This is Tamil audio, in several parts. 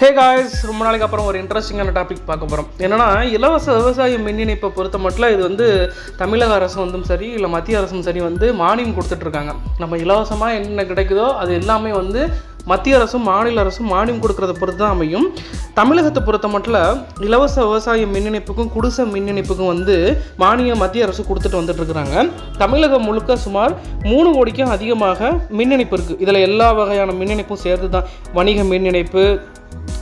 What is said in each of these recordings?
Hey guys ரொம்ப நாளைக்கு அப்புறம் ஒரு இன்ட்ரெஸ்டிங்கான டாபிக் பார்க்க போகிறோம் என்னென்னா இலவச விவசாய மின் இணைப்பை பொறுத்த மட்டும் இது வந்து தமிழக அரசும் வந்தும் சரி இல்லை மத்திய அரசும் சரி வந்து மானியம் கொடுத்துட்ருக்காங்க நம்ம இலவசமாக என்ன கிடைக்குதோ அது எல்லாமே வந்து மத்திய அரசும் மாநில அரசும் மானியம் கொடுக்கறத பொறுத்து தான் அமையும். தமிழகத்தை பொறுத்த மட்டும் இலவச விவசாய மின் இணைப்புக்கும் குடிசை மின் இணைப்புக்கும் வந்து மானியம் மத்திய அரசு கொடுத்துட்டு வந்துட்டுருக்குறாங்க தமிழகம் முழுக்க சுமார் மூணு கோடிக்கும் அதிகமாக மின் இணைப்பு இருக்குது இதில் எல்லா வகையான மின் இணைப்பும் சேர்த்து தான் வணிக மின் இணைப்பு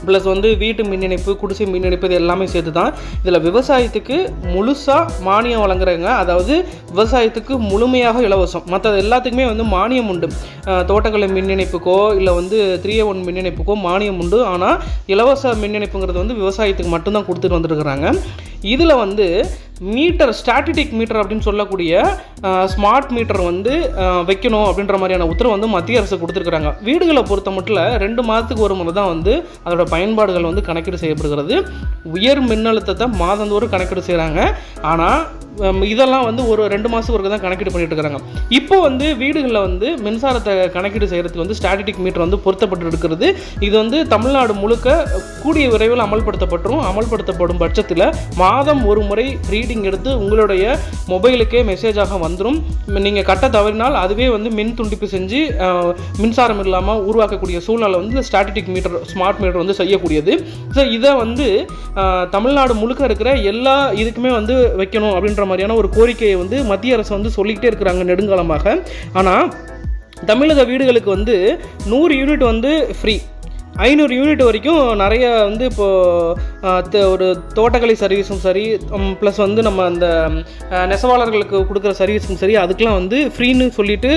ப்ளஸ் வந்து வீட்டு மின் இணைப்பு குடிசை மின் இணைப்பு இது எல்லாமே சேர்த்து தான் இதில் விவசாயத்துக்கு முழுசாக மானியம் வழங்குறாங்க அதாவது விவசாயத்துக்கு முழுமையாக இலவசம். மற்றது எல்லாத்துக்குமே வந்து மானியம் உண்டு. தோட்டக்கலை மின் இணைப்புக்கோ இல்லை வந்து த்ரீ ஒன் மின் இணைப்புக்கோ மானியம் உண்டு. ஆனால் இலவச மின் இணைப்புங்கிறது வந்து விவசாயத்துக்கு மட்டும்தான் கொடுத்துட்டு வந்துருக்குறாங்க. இதில் வந்து மீட்டர் ஸ்டாட்டிடிக் மீட்டர் அப்படின்னு சொல்லக்கூடிய ஸ்மார்ட் மீட்டர் வந்து வைக்கணும் அப்படின்ற மாதிரியான உத்தரவு வந்து மத்திய அரசு கொடுத்துருக்குறாங்க. வீடுகளை பொறுத்த மட்டும் ரெண்டு மாதத்துக்கு ஒரு முறை தான் வந்து அதோட பயன்பாடுகள் வந்து கணக்கீடு செய்யப்படுகிறது. உயர் மின்னழுத்தத்தை மாதந்தோறும் கணக்கீடு செய்கிறாங்க ஆனால் இதெல்லாம் வந்து ஒரு ரெண்டு மாதத்துக்கு ஒருக்க தான் கணக்கீடு பண்ணிட்டு இருக்காங்க. இப்போ வந்து வீடுகளில் வந்து மின்சாரத்தை கணக்கீடு செய்கிறதுக்கு வந்து ஸ்டாட்டிக் மீட்டர் வந்து பொருத்தப்பட்டு இருக்கிறது இது வந்து தமிழ்நாடு முழுக்க கூடிய விரைவில் அமல்படுத்தப்பட்டுரும். அமல்படுத்தப்படும் பட்சத்தில் மாதம் ஒரு முறை ரீடிங் எடுத்து உங்களுடைய மொபைலுக்கே மெசேஜாக வந்துடும் நீங்கள் கட்ட தவறினால் அதுவே வந்து மின் துண்டிப்பு செஞ்சு மின்சாரம் இல்லாமல் உருவாக்கக்கூடிய சூழ்நிலை வந்து ஸ்டாட்டிக் மீட்டர் ஸ்மார்ட் மீட்டர் வந்து செய்யக்கூடியது. ஸோ இதை வந்து தமிழ்நாடு முழுக்க இருக்கிற எல்லா இதுக்குமே வந்து வைக்கணும் அப்படின்ற மாதிரியான ஒரு கோரிக்கையை வந்து மத்திய அரசு வந்து சொல்லிக்கிட்டே இருக்கிறாங்க நெடுங்காலமாக. ஆனால் தமிழக வீடுகளுக்கு வந்து நூறு யூனிட் வந்து ஃப்ரீ ஐநூறு யூனிட் வரைக்கும் நிறைய வந்து இப்போது ஒரு தோட்டக்கலை சர்வீஸும் சரி ப்ளஸ் வந்து நம்ம அந்த நெசவாளர்களுக்கு கொடுக்குற சர்வீஸும் சரி அதுக்கெலாம் வந்து ஃப்ரீன்னு சொல்லிட்டு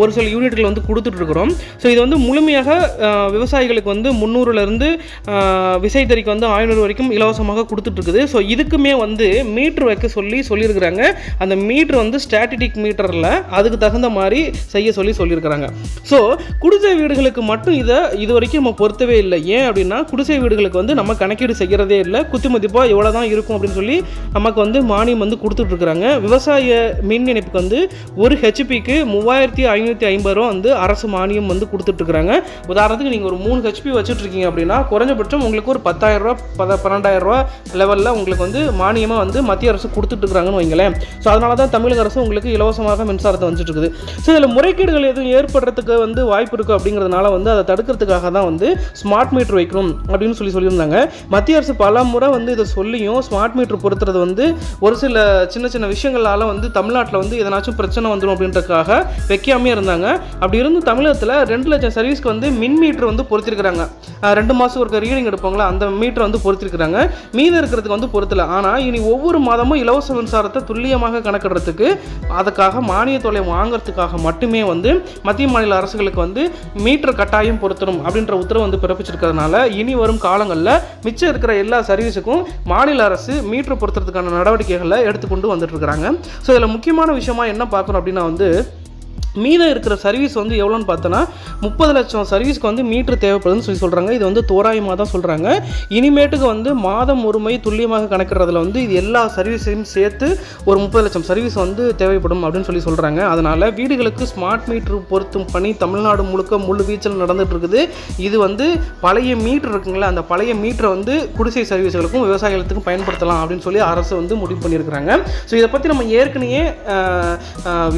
ஒரு சில யூனிட்கள் வந்து கொடுத்துட்ருக்குறோம் ஸோ இது வந்து முழுமையாக விவசாயிகளுக்கு வந்து முந்நூறுலேருந்து விசைத்தறிக்கு வந்து ஐநூறு வரைக்கும் இலவசமாக கொடுத்துட்ருக்குது ஸோ இதுக்குமே வந்து மீட்ரு வைக்க சொல்லி சொல்லியிருக்கிறாங்க. அந்த மீட்ரு வந்து ஸ்டாட்டிக் மீட்டரில் அதுக்கு தகுந்த மாதிரி செய்ய சொல்லி சொல்லியிருக்கிறாங்க. ஸோ குடிசை வீடுகளுக்கு மட்டும் இதை இது வரைக்கும் நம்ம பொறுத்து பொருத்தவே இல்லை. ஏன் அப்படின்னா குடிசை வீடுகளுக்கு வந்து நம்ம கணக்கீடு செய்கிறதே இல்லை. குத்து மதிப்பாக எவ்வளோ தான் இருக்கும் அப்படின்னு சொல்லி நமக்கு வந்து மானியம் வந்து கொடுத்துட்ருக்குறாங்க. விவசாய மின் இணைப்புக்கு வந்து ஒரு ஹெச்பிக்கு மூவாயிரத்தி ஐநூற்றி ஐம்பது ரூபா வந்து அரசு மானியம் வந்து கொடுத்துட்ருக்குறாங்க. உதாரணத்துக்கு நீங்கள் ஒரு மூணு ஹெச்பி வச்சுட்ருக்கீங்க அப்படின்னா குறைஞ்சபட்சம் உங்களுக்கு ஒரு பத்தாயிரம் ரூபா பத லெவலில் உங்களுக்கு வந்து மானியமாக வந்து மத்திய அரசு கொடுத்துட்ருக்குறாங்கன்னு வைங்களேன். ஸோ அதனால தான் தமிழக அரசு உங்களுக்கு இலவசமாக மின்சாரத்தை வந்துட்டு இருக்குது ஸோ இதில் முறைகேடுகள் எதுவும் ஏற்படுறதுக்கு வந்து வாய்ப்பு இருக்குது அப்படிங்கிறதுனால வந்து அதை தடுக்கிறதுக்காக தான் வந்து ஸ்மார்ட் மீட்டர் வைக்கணும் அப்படின்னு சொல்லி சொல்லியிருந்தாங்க. மத்திய அரசு பல முறை வந்து இதை சொல்லியும் ஸ்மார்ட் மீட்டர் பொறுத்துறது வந்து ஒரு சில சின்ன சின்ன விஷயங்களால் வந்து தமிழ்நாட்டில் வந்து எதனாச்சும் பிரச்சனை வந்துடும் அப்படின்றதுக்காக வைக்காமே இருந்தாங்க. அப்படி இருந்து தமிழகத்தில் ரெண்டு லட்சம் சர்வீஸ்க்கு வந்து மின் மீட்ரு வந்து பொறுத்திருக்கிறாங்க ரெண்டு மாதம் ஒருக்க ரீடிங் எடுப்பாங்களா? அந்த மீட்டர் வந்து பொறுத்திருக்கிறாங்க மீதம் இருக்கிறதுக்கு வந்து பொறுத்தல ஆனால் இனி ஒவ்வொரு மாதமும் இலவச மின்சாரத்தை துல்லியமாக கணக்கிடுறதுக்கு அதுக்காக மானிய தொலை வாங்குறதுக்காக மட்டுமே வந்து மத்திய மாநில அரசுகளுக்கு வந்து மீட்டர் கட்டாயம் பொருத்தணும் அப்படின்ற உத்தரவு வந்து பிறப்பிச்சிருக்கிறதுனால இனி வரும் காலங்களில் மிச்சம் இருக்கிற எல்லா சர்வீஸுக்கும் மாநில அரசு மீட்டர் பொருத்துறதுக்கான நடவடிக்கைகளை எடுத்துக்கொண்டு வந்துட்டு இருக்கிறாங்க. ஸோ இதில் முக்கியமான விஷயமா என்ன பார்க்கணும் அப்படின்னா வந்து மீதம் இருக்கிற சர்வீஸ் வந்து எவ்வளோன்னு பார்த்தோன்னா முப்பது லட்சம் சர்வீஸ்க்கு வந்து மீட்ரு தேவைப்படுதுன்னு சொல்லி சொல்கிறாங்க இது வந்து தோராயமாக தான் சொல்கிறாங்க இனிமேட்டுக்கு வந்து மாதம் ஒருமை துல்லியமாக கணக்கிடுறதுல வந்து இது எல்லா சர்வீஸையும் சேர்த்து ஒரு முப்பது லட்சம் சர்வீஸ் வந்து தேவைப்படும் அப்படின்னு சொல்லி சொல்கிறாங்க அதனால் வீடுகளுக்கு ஸ்மார்ட் மீட்ரு பொருத்தும் பணி தமிழ்நாடு முழுக்க முழு வீச்சல் நடந்துகிட்டு இருக்குது. இது வந்து பழைய மீட்ரு இருக்குங்களா அந்த பழைய மீட்டரை வந்து குடிசை சர்வீஸ்களுக்கும் விவசாயிகளுக்கும் பயன்படுத்தலாம் அப்படின்னு சொல்லி அரசு வந்து முடிவு பண்ணியிருக்கிறாங்க. ஸோ இதை பற்றி நம்ம ஏற்கனவே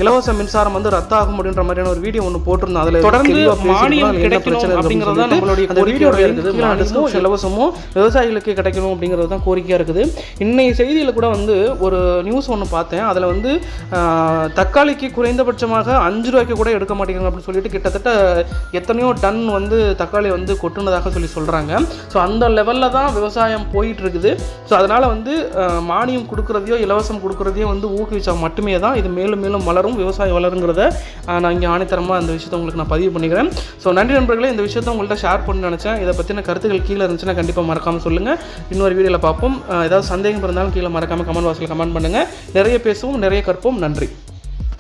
இலவச மின்சாரம் வந்து ரத்தாகும் அப்படின்ற மாதிரியான ஒரு வீடியோ ஒன்று போட்டிருந்தோம். அதில் தொடர்ந்து மானியம் கிடைக்கணும் அப்படிங்கிறது தான் நம்மளுடைய அந்த வீடியோல இருக்குது. மானியமும் இலவசமும் விவசாயிகளுக்கு கிடைக்கணும் அப்படிங்கிறது தான் கோரிக்கையாக இருக்குது. இன்னைய செய்தியில் கூட வந்து ஒரு நியூஸ் ஒன்று பார்த்தேன். அதில் வந்து தக்காளிக்கு குறைந்தபட்சமாக அஞ்சு ரூபாய்க்கு கூட எடுக்க மாட்டேங்கிறாங்க அப்படின்னு சொல்லிட்டு கிட்டத்தட்ட எத்தனையோ டன் வந்து தக்காளி வந்து கொட்டுனதாக சொல்லி சொல்கிறாங்க ஸோ அந்த லெவலில் தான் விவசாயம் போயிட்டு இருக்குது ஸோ அதனால் வந்து மானியம் கொடுக்குறதையோ இலவசம் கொடுக்குறதையோ வந்து ஊக்குவிச்சா மட்டுமே தான் இது மேலும் மேலும் வளரும் விவசாயம் வளருங்கிறத நான் இங்கே ஆணித்தரமாக அந்த விஷயத்தை உங்களுக்கு நான் பதிவு பண்ணிக்கிறேன். ஸோ நன்றி நண்பர்களே இந்த விஷயத்தை உங்கள்கிட்ட ஷேர் பண்ண நினச்சேன். இதை பற்றின கருத்துக்கள் கீழே இருந்துச்சுன்னா கண்டிப்பாக மறக்காமல் சொல்லுங்கள் இன்னொரு வீடியோவில் பார்ப்போம். ஏதாவது சந்தேகம் இருந்தாலும் கீழே மறக்காமல் கமெண்ட் பாக்ஸில் கமெண்ட் பண்ணுங்கள் நிறைய பேசுவோம் நிறைய கற்போம். நன்றி.